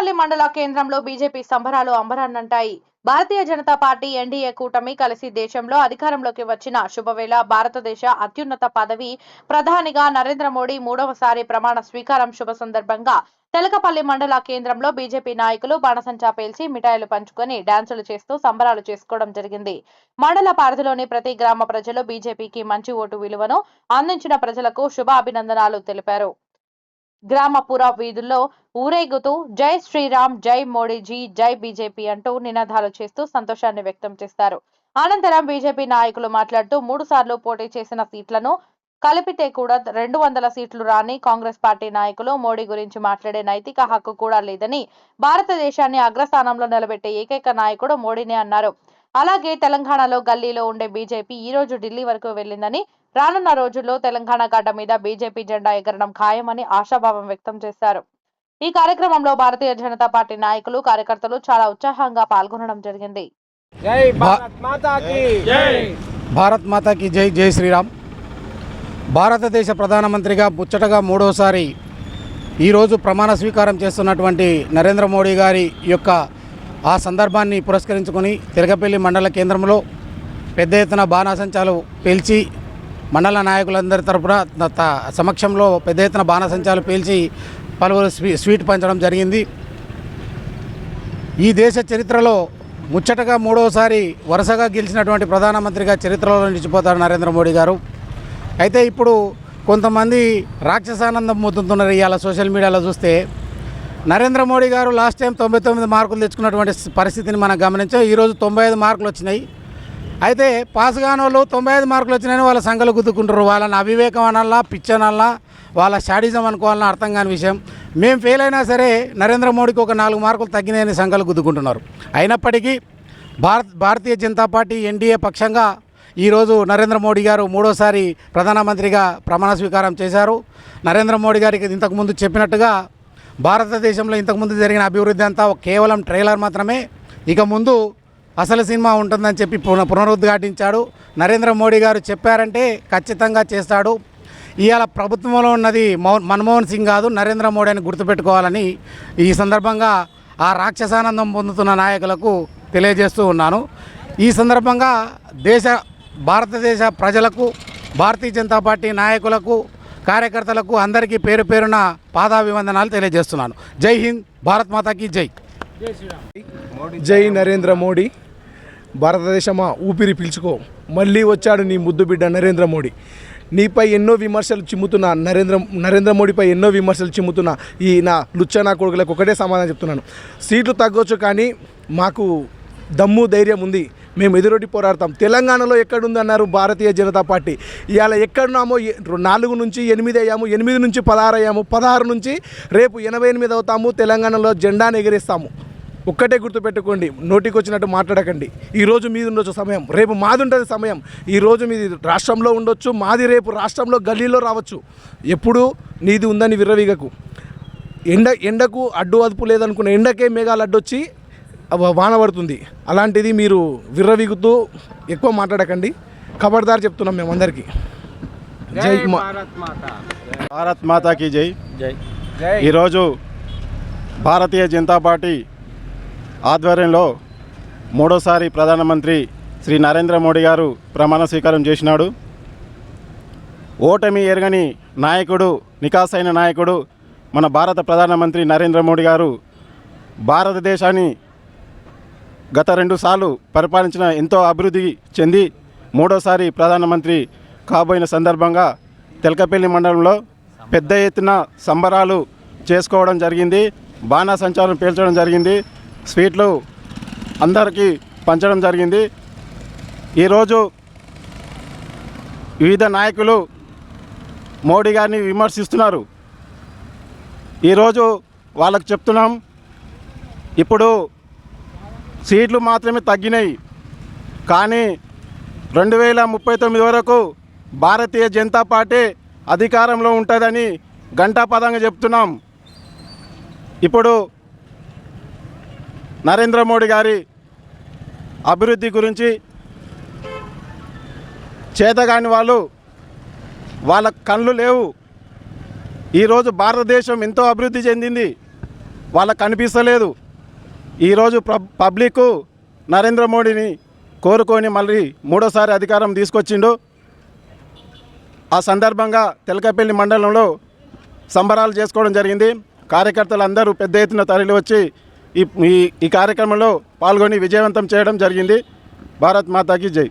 తెలకపల్లి మండల కేంద్రంలో బీజేపీ సంబరాలు అంబరాన్నంటాయి. భారతీయ జనతా పార్టీ ఎన్డీఏ కూటమి కలిసి దేశంలో అధికారంలోకి వచ్చిన శుభవేళ భారతదేశ అత్యున్నత పదవి ప్రధానిగా నరేంద్ర మోడీ మూడవసారి ప్రమాణ స్వీకారం శుభ సందర్భంగా తెలకపల్లి మండల కేంద్రంలో బీజేపీ నాయకులు బాణసంచా పేల్చి మిఠాయిలు పంచుకొని డాన్సులు చేస్తూ సంబరాలు చేసుకోవడం జరిగింది. మండల పరిధిలోని ప్రతి గ్రామ ప్రజలు బీజేపీకి మంచి ఓటు విలువను అందించిన ప్రజలకు శుభ అభినందనాలు తెలిపారు. గ్రామపుర వీధుల్లో ఊరేగుతూ జై శ్రీరామ్ జై మోడీజీ జై బీజేపీ అంటూ నినాదాలు చేస్తూ సంతోషాన్ని వ్యక్తం చేస్తారు. అనంతరం బీజేపీ నాయకులు మాట్లాడుతూ మూడు సార్లు పోటీ చేసిన సీట్లను కలిపితే కూడా రెండు వందల సీట్లు రాని కాంగ్రెస్ పార్టీ నాయకులు మోడీ గురించి మాట్లాడే నైతిక హక్కు కూడా లేదని భారతదేశాన్ని అగ్రస్థానంలో నిలబెట్టే ఏకైక నాయకుడు మోడీనే అన్నారు. అలాగే తెలంగాణలో గల్లీలో ఉండే బీజేపీ ఈ రోజు ఢిల్లీ వరకు వెళ్ళిందని రానున్న రోజుల్లో తెలంగాణ గడ్డ మీద బీజేపీ జెండా ఎగరడం ఖాయమని ఆశాభావం వ్యక్తం చేశారు. ఈ కార్యక్రమంలో భారతీయ జనతా పార్టీ నాయకులు కార్యకర్తలు చాలా ఉత్సాహంగా పాల్గొనడం జరిగింది. జై భారత్ మాతా కీ జై. భారత్ మాతాకి జై జై శ్రీరామ్. భారతదేశ ప్రధానమంత్రిగా ముచ్చటగా మూడోసారి ఈరోజు ప్రమాణ స్వీకారం చేస్తున్నటువంటి నరేంద్ర మోడీ గారి యొక్క ఆ సందర్భాన్ని పురస్కరించుకొని తిరగపల్లి మండల కేంద్రంలో పెద్ద ఎత్తున బాణాసంచాలు పేల్చి మండల నాయకులందరి తరపున త- త- సమక్షంలో పెద్ద ఎత్తున బాణసంచాలు పేల్చి పలువురు స్వీట్ పంచడం జరిగింది. ఈ దేశ చరిత్రలో ముచ్చటగా మూడవసారి వరుసగా గెలిచినటువంటి ప్రధానమంత్రిగా చరిత్రలో నిలిచిపోతారు నరేంద్ర మోడీ గారు. అయితే ఇప్పుడు కొంతమంది రాక్షసానందం పొందుతున్నారు ఇవాళ సోషల్ మీడియాలో చూస్తే. నరేంద్ర మోడీ గారు లాస్ట్ టైం తొంభై తొమ్మిది మార్కులు తెచ్చుకున్నటువంటి పరిస్థితిని మనం గమనించాం. ఈరోజు తొంభై ఐదు మార్కులు వచ్చినాయి. అయితే పాస్ కాని వాళ్ళు తొంభై ఐదు మార్కులు వచ్చినాయని వాళ్ళ సంఘాలు గుద్దుకుంటారు వాళ్ళని అవివేకం అనల్లా పిచ్చనల్లా వాళ్ళ షాడిజం అనుకోవాలని అర్థం కాని విషయం. మేము ఫెయిల్ అయినా సరే నరేంద్ర మోడీకి ఒక నాలుగు మార్కులు తగ్గినాయని సంఘాలు గుద్దుకుంటున్నారు. అయినప్పటికీ భారత్ భారతీయ జనతా పార్టీ ఎన్డీఏ పక్షంగా ఈరోజు నరేంద్ర మోడీ గారు మూడోసారి ప్రధానమంత్రిగా ప్రమాణ స్వీకారం చేశారు. నరేంద్ర మోడీ గారికి ఇంతకుముందు చెప్పినట్టుగా భారతదేశంలో ఇంతకుముందు జరిగిన అభివృద్ధి అంతా కేవలం ట్రైలర్ మాత్రమే. ఇక ముందు అసలు సినిమా ఉంటుందని చెప్పి పున పునరుద్ఘాటించాడు. నరేంద్ర మోడీ గారు చెప్పారంటే ఖచ్చితంగా చేస్తాడు. ఇవాళ ప్రభుత్వంలో ఉన్నది మన్మోహన్ సింగ్ కాదు నరేంద్ర మోడీ అని గుర్తుపెట్టుకోవాలని ఈ సందర్భంగా ఆ రాక్షసానందం పొందుతున్న నాయకులకు తెలియజేస్తూ ఉన్నాను. ఈ సందర్భంగా దేశ భారతదేశ ప్రజలకు భారతీయ జనతా పార్టీ నాయకులకు కార్యకర్తలకు అందరికీ పేరు పేరున పాదాభివందనాలు తెలియజేస్తున్నాను. జై హింద్ భారత్ మాతాకి జై. జై నరేంద్ర మోడీ. భారతదేశమా ఊపిరి పీల్చుకో. మళ్ళీ వచ్చాడు నీ ముద్దు బిడ్డ నరేంద్ర మోడీ. నీపై ఎన్నో విమర్శలు చిమ్ముతున్న నరేంద్ర నరేంద్ర మోడీపై ఎన్నో విమర్శలు చిమ్ముతున్న ఈ నా లుచ్చనా కొడుకులకు ఒకటే సమాధానం చెప్తున్నాను. సీట్లు తగ్గొచ్చు కానీ మాకు దమ్ము ధైర్యం ఉంది. మేము ఎదురొడ్డి పోరాడతాం. తెలంగాణలో ఎక్కడుంది అన్నారు భారతీయ జనతా పార్టీ. ఇవాళ ఎక్కడున్నామో నాలుగు నుంచి ఎనిమిది అయ్యాము ఎనిమిది నుంచి పదహారు అయ్యాము పదహారు నుంచి రేపు ఎనభై ఎనిమిది అవుతాము తెలంగాణలో జెండాను ఎగిరేస్తాము. ఒక్కటే గుర్తుపెట్టుకోండి నోటికి వచ్చినట్టు మాట్లాడకండి ఈరోజు మీది ఉండొచ్చు సమయం రేపు మాది ఉంటుంది సమయం. ఈరోజు మీది రాష్ట్రంలో ఉండొచ్చు మాది రేపు రాష్ట్రంలో గల్లీలో రావచ్చు. ఎప్పుడు నీది ఉందని విర్రవీగకు. ఎండ ఎండకు అడ్డు అదుపు లేదనుకున్న ఎండకే మేఘాలు అడ్డొచ్చి వాన పడుతుంది. అలాంటిది మీరు విర్రవీగుతూ ఎక్కువ మాట్లాడకండి. ఖబర్దార్ చెప్తున్నాం మేమందరికీ జై మా భారత్ మాతాకి జై. జై. ఈరోజు భారతీయ జనతా పార్టీ ఆధ్వర్యంలో మూడోసారి ప్రధానమంత్రి శ్రీ నరేంద్ర మోడీ గారు ప్రమాణ స్వీకారం చేసినాడు. ఓటమి ఎరగని నాయకుడు నికాసైన నాయకుడు మన భారత ప్రధానమంత్రి నరేంద్ర మోడీ గారు భారతదేశాన్ని గత రెండుసార్లు పరిపాలించిన ఎంతో అభివృద్ధి చెంది మూడోసారి ప్రధానమంత్రి కాబోయిన సందర్భంగా తెలకపల్లి మండలంలో పెద్ద ఎత్తున సంబరాలు చేసుకోవడం జరిగింది. బాణాసంచారం పేల్చడం జరిగింది. స్వీట్లు అందరికీ పంచడం జరిగింది. ఈరోజు వివిధ నాయకులు మోడీ గారిని విమర్శిస్తున్నారు. ఈరోజు వాళ్ళకు చెప్తున్నాం ఇప్పుడు సీట్లు మాత్రమే తగ్గినాయి. కానీ రెండు వేల ముప్పై తొమ్మిది వరకు భారతీయ జనతా పార్టీ అధికారంలో ఉంటుందని ఘంటాపదంగా చెప్తున్నాం. ఇప్పుడు నరేంద్ర మోడీ గారి అభివృద్ధి గురించి చేతగాని వాళ్ళు వాళ్ళ కళ్ళు లేవు. ఈరోజు భారతదేశం ఎంతో అభివృద్ధి చెందింది. వాళ్ళకు కనిపిస్తలేదు. ఈరోజు పబ్లిక్ నరేంద్ర మోడీని కోరుకొని మళ్ళీ మూడోసారి అధికారం తీసుకొచ్చిండు. ఆ సందర్భంగా తెలకపల్లి మండలంలో సంబరాలు చేసుకోవడం జరిగింది. కార్యకర్తలు అందరూ పెద్ద ఎత్తున తరలి వచ్చి ఈ- ఈ కార్యక్రమంలో పాల్గొని విజయవంతం చేయడం జరిగింది. భారత్ మాతాకి జై.